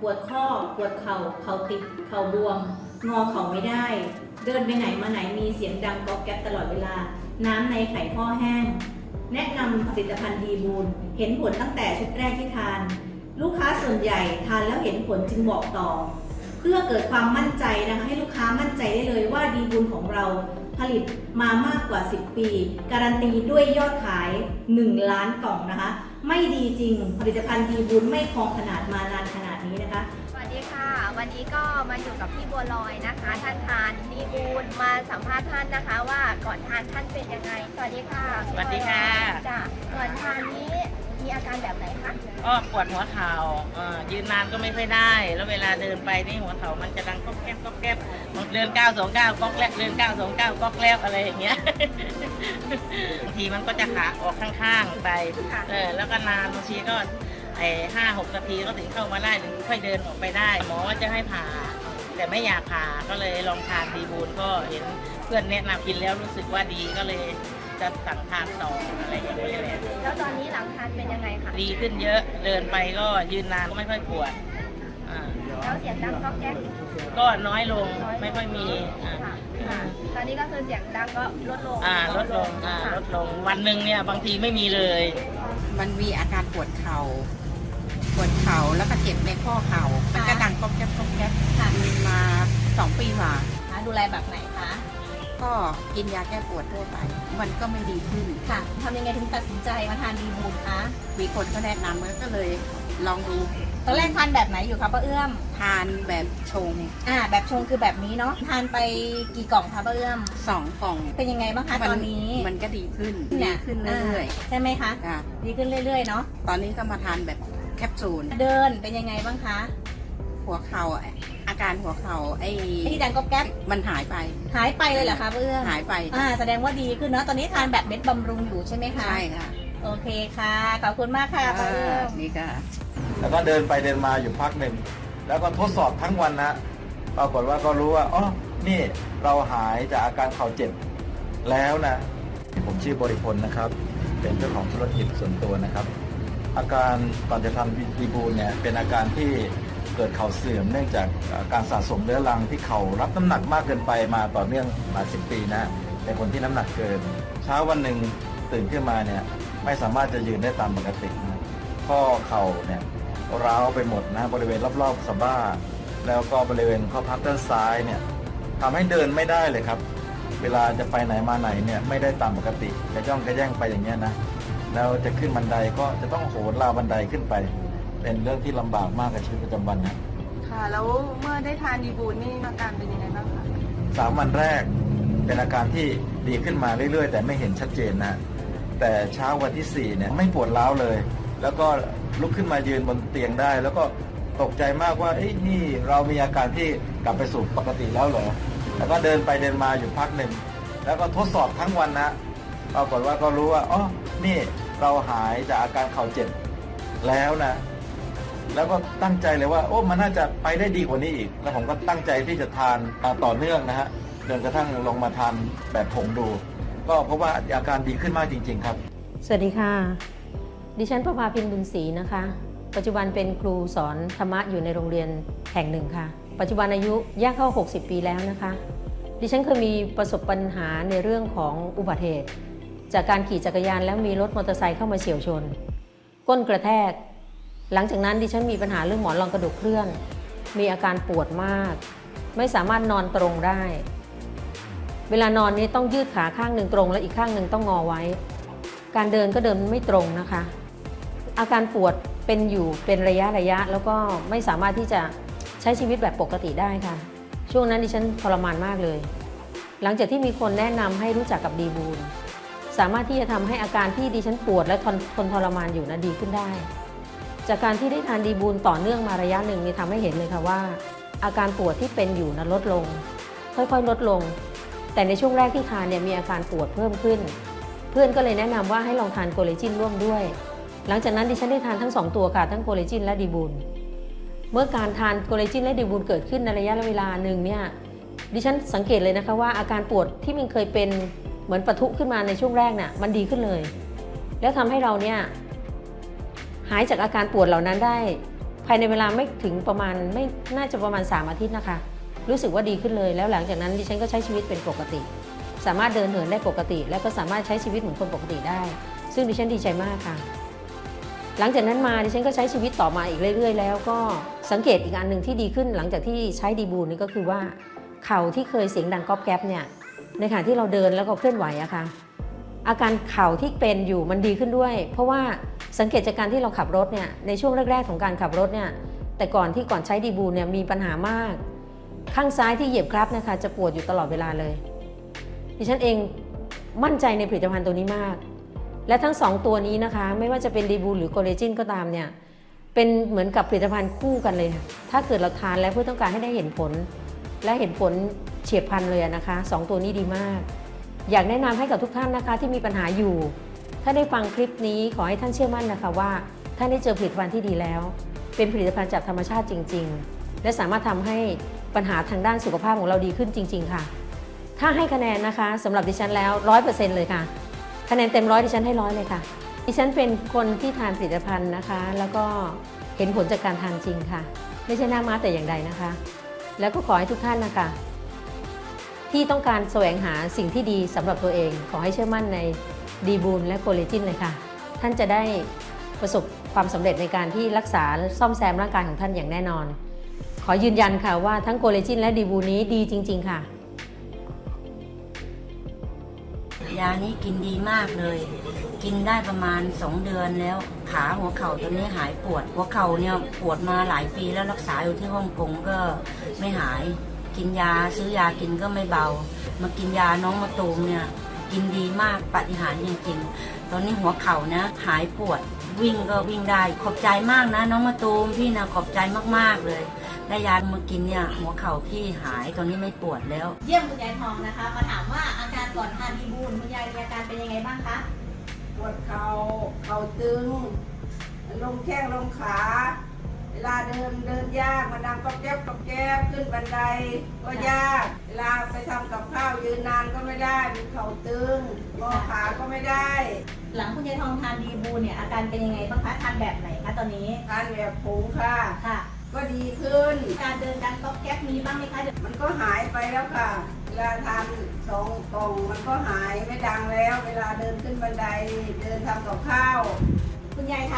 ปวดข้อปวดเข่าเข่าติดเข่าบวม งอเข่าไม่ได้ เดินไปไหนมาไหนมีเสียงดังก๊อกแก๊บตลอดเวลา น้ำในไข่ข้อแห้ง แนะนำผลิตภัณฑ์ดีบูลเห็นผลตั้งแต่ชุดแรกที่ทาน ลูกค้าส่วนใหญ่ทานแล้วเห็นผลจึงบอกต่อ เพื่อเกิดความมั่นใจนะคะให้ลูกค้ามั่นใจได้เลยว่าดีบุญของเราผลิตมามากกว่า 10 ปี การันตีด้วยยอดขาย 1 ล้านกล่องนะคะ ไม่ดีจริง ผลิตภัณฑ์ดีบุญไม่คลองขนาดมานานขนาด นี้นะคะ สวัสดีค่ะ วันนี้ก็มาอยู่กับพี่บัวลอยนะคะ ท่านทานดีบูลมาสัมภาษณ์ท่านนะคะ ว่าก่อนทานท่านเป็นยังไง สวัสดีค่ะสวัสดีค่ะจ้ะก่อนทานนี้มีอาการแบบไหนคะก็ปวดหัวเข่าเอ่อยืนนานก็ไม่ค่อยได้ แล้วเวลาเดินไปนี่หัวเข่ามันจะดังก๊อกแก๊บก๊อกแก๊บเดินก้าวสองก้าวก๊อกแลบเดินก้าวสองก้าวก๊อกแลบอะไรอย่างเงี้ย บางทีมันก็จะขาออกข้างๆไปค่ะเออแล้วก็นานบางทีก็ ไอ้ห้าหกนาทีก็ถึงเข้ามาได้ถึงค่อยเดินออกไปได้ หมอว่าจะให้ผ่า แต่ไม่อยากผ่าก็เลยลองทานดีบูลก็เห็นเพื่อนแนะนำกินแล้วรู้สึกว่าดีก็เลยจะสั่งทานต่ออะไรอย่างเงี้ยแหละแล้วตอนนี้หลังทานเป็นยังไงคะดีขึ้นเยอะเดินไปก็ยืนนานก็ไม่ค่อยปวดอ่าแล้วเสียงดังก๊อกแก๊กก็น้อยลงไม่ค่อยมีอ่าค่ะตอนนี้ก็คือเสียงดังก็ลดลงอ่าลดลงอ่าลดลงวันหนึ่งเนี่ยบางทีไม่มีเลย มันมีอาการปวดเข่า วดเข่าแล้วก็เจ็บในข้อเข่ามันก็ดังก๊อบแก๊บก๊อบแก๊บค่ะมีมาสองปีกว่าดูแลแบบไหนคะ ก็กินยาแก้ปวดทั่วไป มันก็ไม่ดีขึ้น ค่ะทำยังไงถึงตัดสินใจมาทานดีบูลคะ มีคนก็แนะนำก็เลยลองดูตอนแรกทานแบบไหนอยู่คะป้าเอื้อม ทานแบบชงอ่า แบบชงคือแบบนี้เนาะ ทานไปกี่กล่องคะป้าเอื้อม สองกล่องเป็นยังไงบ้างคะมัตอนนี้มันก็ดีขึ้นเนี่ดีขึ้นเรื่อยาใช่ไหมคะ ๆค่ะ ดีขึ้นเรื่อยๆเนาะ ตอนนี้ก็มาทานแบบ แคปซูล เดินเป็นยังไงบ้างคะหัวเข่าอาการหัวเข่าไอ้ไอ้ที่ดังก๊อบแก๊บมันหายไป หายไปเลยเหรอคะป้าเอื้อมหายไปอ่าแสดงว่าดีขึ้นเนาะตอนนี้ทานแบบเม็ดบำรุงอยู่ใช่ไหมคะใช่ค่ะโอเคค่ะขอบคุณมากค่ะป้าเอื้อมนี่ก็แล้วก็เดินไปเดินมาอยู่พักหนึ่งแล้วก็ทดสอบทั้งวันนะปรากฏว่าก็รู้ว่าอ๋อนี่เราหายจากอาการเข่าเจ็บแล้วนะ ผมชื่อบริพลนะครับ เป็นเจ้าของธุรกิจส่วนตัวนะครับ อาการก่อนจะทำดีบูลเนี่ยเป็นอาการที่เกิดเข่าเสื่อมเนื่องจากการสะสมเรื้อรังที่เข่ารับน้ำหนักมากเกินไปมาต่อเนื่องหลายสิบปีนะเป็นคนที่น้ำหนักเกิน เช้าวันหนึ่งตื่นขึ้นมาเนี่ยไม่สามารถจะยืนได้ตามปกติข้อเข่าเนี่ยร้าวไปหมดนะบริเวณรอบๆสะบ้า แล้วก็บริเวณข้อพับด้านซ้ายเนี่ยทำให้เดินไม่ได้เลยครับ เวลาจะไปไหนมาไหนเนี่ยไม่ได้ตามปกติกระย่องกระแย่งไปอย่างเงี้ยนะ แล้วจะขึ้นบันไดก็จะต้องโหนราวบันไดขึ้นไป เป็นเรื่องที่ลำบากมากกับชีวิตประจำวันนะค่ะ แล้วเมื่อได้ทานดีบูลนี่อาการเป็นยังไงบ้างคะสามวันแรกเป็นอาการที่ดีขึ้นมาเรื่อยๆ แต่ไม่เห็นชัดเจนนะ แต่เช้าวันที่สี่เนี่ยไม่ปวดร้าวเลย แล้วก็ลุกขึ้นมายืนบนเตียงได้ แล้วก็ตกใจมากว่าเอ้ยนี่เรามีอาการที่กลับไปสู่ปกติแล้วเหรอ แล้วก็เดินไปเดินมาอยู่พักหนึ่ง แล้วก็ทดสอบทั้งวันนะปรากฏว่าก็รู้ว่าอ๋อ นี่เราหายจากอาการเข่าเจ็บแล้วนะ แล้วก็ตั้งใจเลยว่าโอ้มันน่าจะไปได้ดีกว่านี้อีก แล้วผมก็ตั้งใจที่จะทานาต่อเนื่องนะฮะจนกระทั่งลงมาทานแบบผงดู ก็เพราะว่าอาการดีขึ้นมากจริง ๆ ครับ สวัสดีค่ะ ดิฉันประภาพินบุญศรีนะคะ ปัจจุบันเป็นครูสอนธรรมะอยู่ในโรงเรียนแห่งหนึ่งค่ะ ปัจจุบันอายุย่างเข้า 60 ปีแล้วนะคะ ดิฉันเคยมีประสบปัญหาในเรื่องของอุบัติเหตุ จากการขี่จักรยานแล้วมีรถมอเตอร์ไซค์เข้ามาเฉียวชน ก้นกระแทก หลังจากนั้นดิฉันมีปัญหาเรื่องหมอนรองกระดูกเคลื่อน มีอาการปวดมาก ไม่สามารถนอนตรงได้ เวลานอนนี้ต้องยืดขาข้างหนึ่งตรง และอีกข้างหนึ่งต้องงอไว้ การเดินก็เดินไม่ตรงนะคะ อาการปวดเป็นอยู่เป็นระยะระยะแล้วก็ไม่สามารถที่จะใช้ชีวิตแบบปกติได้ค่ะ ช่วงนั้นดิฉันทรมานมากเลย หลังจากที่มีคนแนะนำให้รู้จักกับดีบูล สามารถที่จะทำให้อาการที่ดิฉันปวดและทนทนทรมานอยู่นะดีขึ้นได้ จากการที่ได้ทานดีบูลต่อเนื่องมาระยะหนึ่งนี่ทำให้เห็นเลยค่ะว่า อาการปวดที่เป็นอยู่นะลดลง ค่อยๆลดลง แต่ในช่วงแรกที่ทานเนี่ยมีอาการปวดเพิ่มขึ้น เพื่อนก็เลยแนะนำว่าให้ลองทานโกเลจินร่วมด้วย หลังจากนั้นดิฉันได้ทานทั้ง 2 ตัวค่ะทั้งโกเลจินและดีบูลเมื่อการทานโกเลจินและดีบูลเกิดขึ้นในระยะเวลาหนึ่งเนี่ยดิฉันสังเกตเลยนะคะว่าอาการปวดที่มันเคยเป็น เหมือนปะทุขึ้นมาในช่วงแรกน่ะมันดีขึ้นเลย แล้วทำให้เราเนี่ยหายจากอาการปวดเหล่านั้นได้ ภายในเวลาไม่ถึงประมาณไม่น่าจะประมาณ 3 อาทิตย์นะคะ รู้สึกว่าดีขึ้นเลย แล้วหลังจากนั้นดิฉันก็ใช้ชีวิตเป็นปกติ สามารถเดินเหินได้ปกติ แล้วก็สามารถใช้ชีวิตเหมือนคนปกติได้ ซึ่งดิฉันดีใจมากค่ะ หลังจากนั้นมาดิฉันก็ใช้ชีวิตต่อมาอีกเรื่อย ๆ แล้วก็สังเกตอีกอันหนึ่งที่ดีขึ้น หลังจากที่ใช้ดีบูนนี่ก็คือว่าเข่าที่เคยเสียงดังก๊อบแก๊บเนี่ย ในขณะที่เราเดินแล้วก็เคลื่อนไหวอะค่ะอาการเข่าที่เป็นอยู่มันดีขึ้นด้วย เพราะว่าสังเกตจากการที่เราขับรถเนี่ยในช่วงแรก ๆ ของการขับรถเนี่ยแต่ก่อนที่ก่อนใช้ดีบูนเนี่ยมีปัญหามาก ข้างซ้ายที่เหยียบคลับนะคะจะปวดอยู่ตลอดเวลาเลย ดิฉันเองมั่นใจในผลิตภัณฑ์ตัวนี้มาก และทั้งสองตัวนี้นะคะ ไม่ว่าจะเป็นดีบูหรือโคเลจินก็ตามเนี่ยเป็นเหมือนกับผลิตภัณฑ์คู่กันเลย ถ้าเกิดเราทานแล้วเพื่อต้องการให้ได้เห็นผล และเห็นผล เฉียบพลันเลยนะคะสองตัวนี้ดีมาก อยากแนะนำให้กับทุกท่านนะคะที่มีปัญหาอยู่ ถ้าได้ฟังคลิปนี้ขอให้ท่านเชื่อมั่นนะคะว่าท่านได้เจอผลิตภัณฑ์ที่ดีแล้ว เป็นผลิตภัณฑ์จากธรรมชาติจริง ๆ และสามารถทำให้ปัญหาทางด้านสุขภาพของเราดีขึ้นจริง ๆ ค่ะ ถ้าให้คะแนนนะคะสำหรับดิฉันแล้วร้อยเปอร์เซ็นต์เลยค่ะ คะแนนเต็มร้อยดิฉันให้ร้อยเลยค่ะ ดิฉันเป็นคนที่ทานผลิตภัณฑ์นะคะ แล้วก็เห็นผลจากการทานจริงค่ะ ไม่ใช่หน้าม้าแต่อย่างใดนะคะ แล้วก็ขอให้ทุกท่านนะคะ ที่ต้องการแสวงหาสิ่งที่ดีสำหรับตัวเอง ขอให้เชื่อมั่นในดีบูลและโคเลจินเลยค่ะ ท่านจะได้ประสบความสำเร็จในการที่รักษาซ่อมแซมร่างกายของท่านอย่างแน่นอน ขอยืนยันค่ะว่าทั้งโคเลจินและดีบูลนี้ดีจริง ๆ ค่ะ ยานี้กินดีมากเลย กินได้ประมาณ 2 เดือนแล้ว ขาหัวเข่าตอนนี้หายปวด หัวเข่าเนี่ยปวดมาหลายปีแล้วรักษาอยู่ที่ฮ่องกงก็ไม่หาย กินยาซื้อยากินก็ไม่เบา มากินยาน้องมาตูมเนี่ย กินดีมากปฏิหารย์จริงๆ ตอนนี้หัวเข่านะหายปวดวิ่งก็วิ่งได้ ขอบใจมากนะ น้องมาตูมพี่นะขอบใจมากๆเลยได้ยามากินเนี่ยหัวเข่าพี่หายตอนนี้ไม่ปวดแล้ว เยี่ยมคุณยายทองนะคะ มาถามว่าอาการก่อนทานดีบูลคุณยายมีอาการเป็นยังไงบ้างคะปวดเขา่าเข่าตึงลงแข้งลงขาเว ลาเดินเดินยากมันดังก๊อบแก๊บก๊อบแก๊บขึ้นบันไดก็ยาก เวลาไปทำกับข้าวยืนนานก็ไม่ได้มีเข่าตึงงอขาก็ไม่ได้หลังคุณยายทองทานดีบูลเนี่ยอาการเป็นยังไงบ้างคะทานแบบไหนคะตอนนี้ทานแบบผงค่ะ ค่ะ ก็ดีขึ้น การเดินดังก๊อบแก๊บมีบ้างไหมคะมันก็หายไปแล้วค่ะ เวลาทานสองกล่องมันก็หายไม่ดังแล้ว เวลาเดินขึ้นบันไดเดินทำกับข้าวคุณย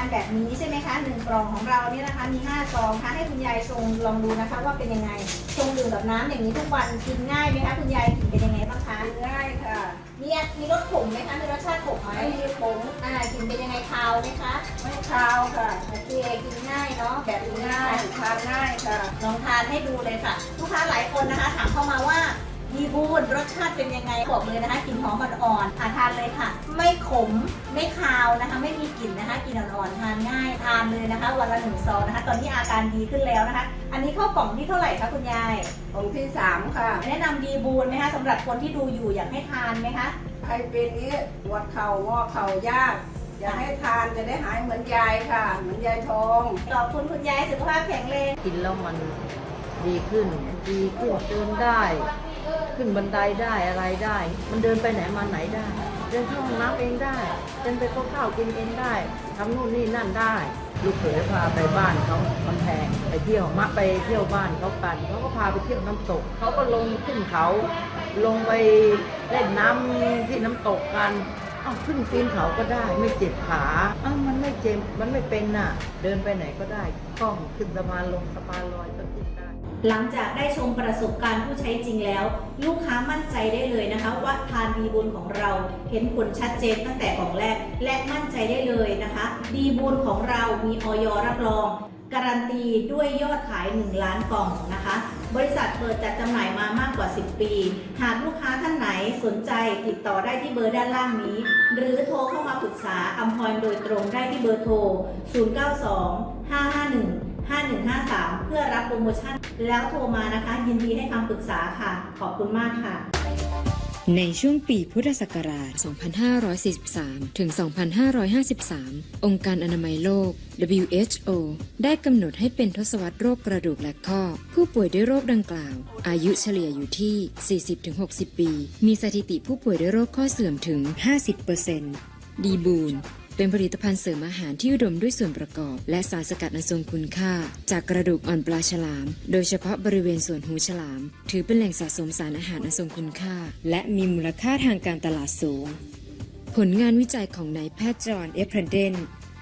ายทานแบบนี้ใช่ไหมคะหนึ่งกล่องของเราเนี่ยนะคะมีห้าซองคะให้คุณยายชงลองดูนะคะ ว่าเป็นยังไงชงดื่มแบบน้ำอย่างนี้ทุกวันกินง่ายไหมคะคุณยายกินเป็นยังไงบ้างคะกินง่ายค่ะมีมีรสขมไหมคะมีรสชาติขมไหมไม่มีผงอ่ากินเป็นยังไงคาวไหมคะไม่คาวค่ะโอเคกินง่ายเนาะแบบกินนี้ง่ายทานง่ายค่ะลองทานให้ดูเลยค่ะ ลูกค้าหลายคนนะคะถามเข้ามาว่า ดีบูนรสชาติเป็นยังไงบอกเลยนะคะกลิ่นหอมอ่อนๆอะทานเลยค่ะ ไม่ขมไม่คาวนะคะ ไม่มีกลิ่นนะคะกลิ่นอ่อนๆทานง่ายทานเลยนะคะ วันละหนึ่งซองนะคะ ตอนนี้อาการดีขึ้นแล้วนะคะ อันนี้เข้ากล่องที่เท่าไหร่คะคุณยายองค์ที่สามค่ะแนะนำดีบูนไหมคะสำหรับคนที่ดูอยู่อยากให้ทานไหมคะ ใครเป็นนี้ปวดเข่างอเข่ายาก อยากให้ทานจะได้หายเหมือนยายค่ะ เหมือนยายทอง ขอบคุณคุณยายสุขภาพแข็งแรง กินแล้วมันดีขึ้น ดีขึ้นเดินได้ ขึ้นบันไดได้อะไรได้ มันเดินไปไหนมาไหนได้ เดินเข้าห้องน้ำเองได้ เดินไปเข้าข้าวกินเองได้ทำนู่นนี่นั่นได้ ลูกเขยพาไปบ้านเขากำแพงไปเที่ยวมะไปเที่ยวบ้านเขากันเขาก็พาไปเที่ยวน้ำตกเขาก็ลงขึ้นเขา ลงไปเล่นน้ำที่น้ำตกกันเอ้าขึ้นปีนเขาก็ได้ไม่เจ็บขาอ้ามันไม่เจ็บมันไม่เป็นน่ะ เดินไปไหนก็ได้คล่องขึ้นสะพานลงสะพานลอยก็ขึ้นได้ หลังจากได้ชมประสบการณ์ผู้ใช้จริงแล้ว ลูกค้ามั่นใจได้เลยนะคะว่าทานดีบุญของเราเห็นผลชัดเจนตั้งแต่กล่องแรก และมั่นใจได้เลยนะคะ ดีบุญของเรามีออยรับรอง การันตีด้วยยอดขาย 1 ล้านกล่องนะคะ บริษัทเปิดจัดจำหน่ายมามากกว่า 10 ปี หากลูกค้าท่านไหนสนใจติดต่อได้ที่เบอร์ด้านล่างนี้ หรือโทรเข้ามาปรึกษาอัมพรโดยตรงได้ที่เบอร์โทร 092 551 5153 เพื่อรับโปรโมชั่น แล้วโทรมานะคะ ยินดีให้คำปรึกษาค่ะ ขอบคุณมากค่ะ ในช่วงปีพุทธศักราช 2543 ถึง 2553 องค์การอนามัยโลก WHO ได้กำหนดให้เป็นทศวรรษโรคกระดูกและข้อ ผู้ป่วยด้วยโรคดังกล่าว อายุเฉลี่ยอยู่ที่ 40-60 ปี มีสถิติผู้ป่วยด้วยโรคข้อเสื่อมถึง 50%ดีบูน เป็นผลิตภัณฑ์เสริมอาหารที่อุดมด้วยส่วนประกอบ และสารสกัดอันทรงคุณค่า จากกระดูกอ่อนปลาฉลาม โดยเฉพาะบริเวณส่วนหูฉลาม ถือเป็นแหล่งสะสมสารอาหารอันทรงคุณค่า และมีมูลค่าทางการตลาดสูง ผลงานวิจัยของนายแพทย์จอห์นเอฟเพรเดน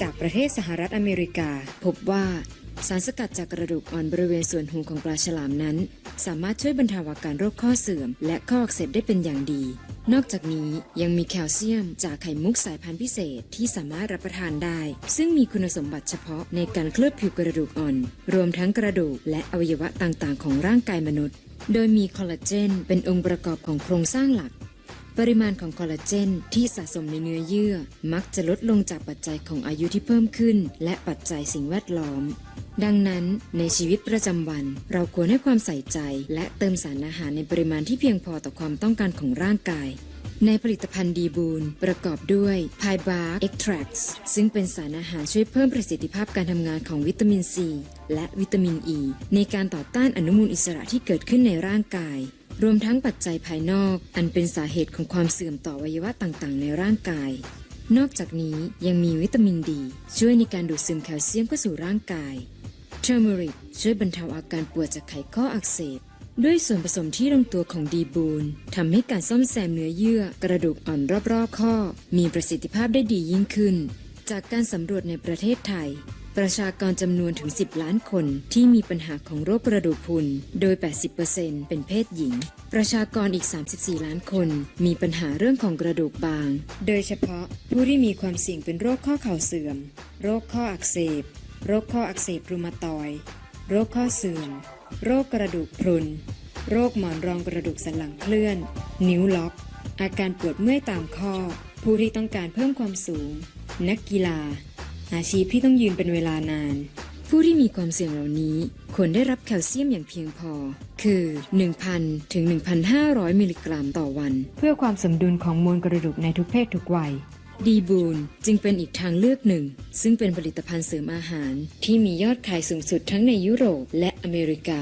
จากประเทศสหรัฐอเมริกา พบว่า สารสกัดจากกระดูกอ่อนบริเวณส่วนหูของปลาฉลามนั้น สามารถช่วยบรรเทาอาการโรคข้อเสื่อม และข้ออักเสบได้เป็นอย่างดี นอกจากนี้ยังมีแคลเซียมจากไข่มุกสายพันธุ์พิเศษที่สามารถรับประทานได้ ซึ่งมีคุณสมบัติเฉพาะในการเคลือบผิวกระดูกอ่อน รวมทั้งกระดูกและอวัยวะต่างๆ ของร่างกายมนุษย์ โดยมีคอลลาเจนเป็นองค์ประกอบของโครงสร้างหลัก ปริมาณของคอลลาเจนที่สะสมในเนื้อเยื่อ มักจะลดลงจากปัจจัยของอายุที่เพิ่มขึ้น และปัจจัยสิ่งแวดล้อม ดังนั้นในชีวิตประจำวัน เราควรให้ความใส่ใจ และเติมสารอาหารในปริมาณที่เพียงพอต่อความต้องการของร่างกายในผลิตภัณฑ์ดีบูนประกอบด้วยไพบาร์เอ็กทรักซึ่งเป็นสารอาหารช่วยเพิ่มประสิทธิภาพการทำงานของวิตามินซีและวิตามินอ e ีในการต่อต้านอนุมูลอิสระที่เกิดขึ้นในร่างกาย รวมทั้งปัจจัยภายนอกอันเป็นสาเหตุของความเสื่อมต่อวัยวะต่างๆ ในร่างกาย นอกจากนี้ยังมีวิตามินดี ช่วยในการดูดซึมแคลเซียมเข้าสู่ร่างกายเทอร์มริกช่วยบรรเทาอาการปวดจากไขข้ออักเสบ ด้วยส่วนผสมที่ลงตัวของดีบูนทำให้การซ่อมแซมเนื้อเยื่อกระดูกอ่อนรอบๆข้อ มีประสิทธิภาพได้ดียิ่งขึ้น จากการสำรวจในประเทศไทย ประชากรจำนวนถึง 10 ล้านคนที่มีปัญหาของโรคกระดูกพรุน โดย 80%เป็นเพศหญิง ประชากรอีก 34 ล้านคน มีปัญหาเรื่องของกระดูกบาง โดยเฉพาะผู้ที่มีความเสี่ยงเป็นโรคข้อเข่าเสื่อม โรคข้ออักเสบ โรคข้ออักเสบรูมาตอยด์โรคข้อเสื่อม โรคกระดูกพรุน โรคหมอนรองกระดูกสันหลังเคลื่อน นิ้วล็อก อาการปวดเมื่อยตามข้อ ผู้ที่ต้องการเพิ่มความสูง นักกีฬา อาชีพที่ต้องยืนเป็นเวลานาน ผู้ที่มีความเสี่ยงเหล่านี้ควรได้รับแคลเซียมอย่างเพียงพอ คือ 1,000 ถึง 1,500 มิลลิกรัมต่อวัน เพื่อความสมดุลของมวลกระดูกในทุกเพศทุกวัยดีบูนจึงเป็นอีกทางเลือกหนึ่ง ซึ่งเป็นผลิตภัณฑ์เสริมอาหาร ที่มียอดขายสูงสุดทั้งในยุโรปและอเมริกา